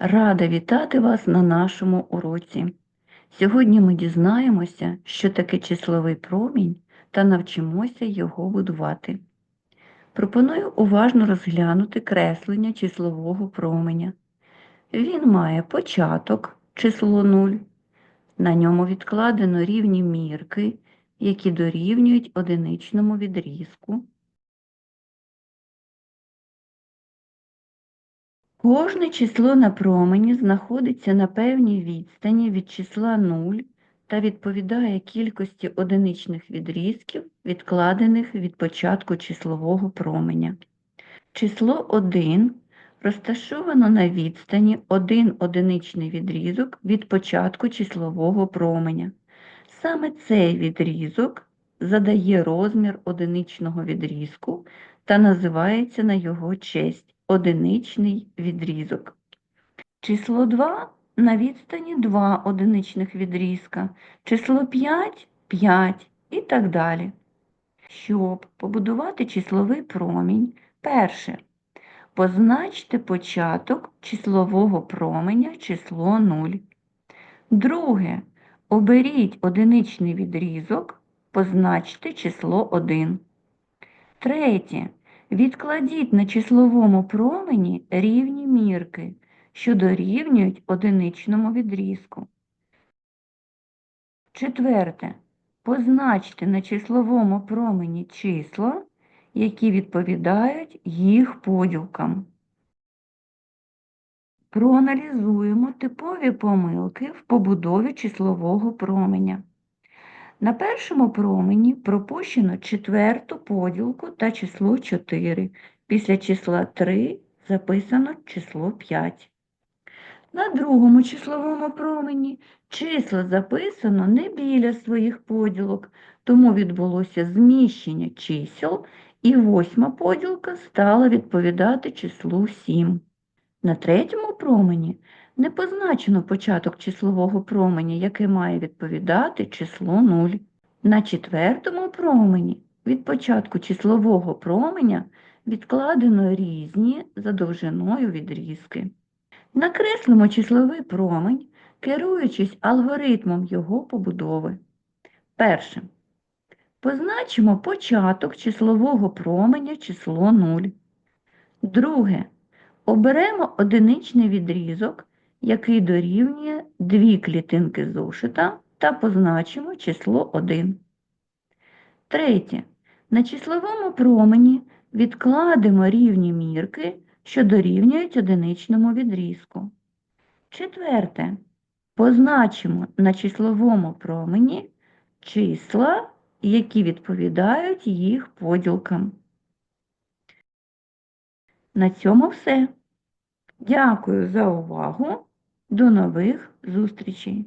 Рада вітати вас на нашому уроці. Сьогодні ми дізнаємося, що таке числовий промінь та навчимося його будувати. Пропоную уважно розглянути креслення числового променя. Він має початок, число 0. На ньому відкладено рівні мірки, які дорівнюють одиничному відрізку. Кожне число на промені знаходиться на певній відстані від числа 0 та відповідає кількості одиничних відрізків, відкладених від початку числового променя. Число 1 розташовано на відстані 1 одиничний відрізок від початку числового променя. Саме цей відрізок задає розмір одиничного відрізку та називається на його честь одиничний відрізок. Число 2 на відстані 2 одиничних відрізка, число 5 – 5 і так далі. Щоб побудувати числовий промінь, перше. Позначте початок числового променя число 0. Друге. Оберіть одиничний відрізок, позначте число 1. Третє. Відкладіть на числовому промені рівні мірки, що дорівнюють одиничному відрізку. Четверте. Позначте на числовому промені числа, які відповідають їх поділкам. Проаналізуємо типові помилки в побудові числового променя. На першому промені пропущено четверту поділку та число 4. Після числа 3 записано число 5. На другому числовому промені числа записано не біля своїх поділок, тому відбулося зміщення чисел, і восьма поділка стала відповідати числу 7. На третьому промені не позначено початок числового променя, яке має відповідати число 0. На четвертому промені від початку числового променя відкладено різні за довжиною відрізки. Накреслимо числовий промень, керуючись алгоритмом його побудови. Перше. Позначимо початок числового променя число 0. Друге. Оберемо одиничний відрізок, який дорівнює дві клітинки зошита та позначимо число 1. Третє. На числовому промені відкладемо рівні мірки, що дорівнюють одиничному відрізку. Четверте. Позначимо на числовому промені числа, які відповідають їх поділкам. На цьому все. Дякую за увагу. До нових зустрічей!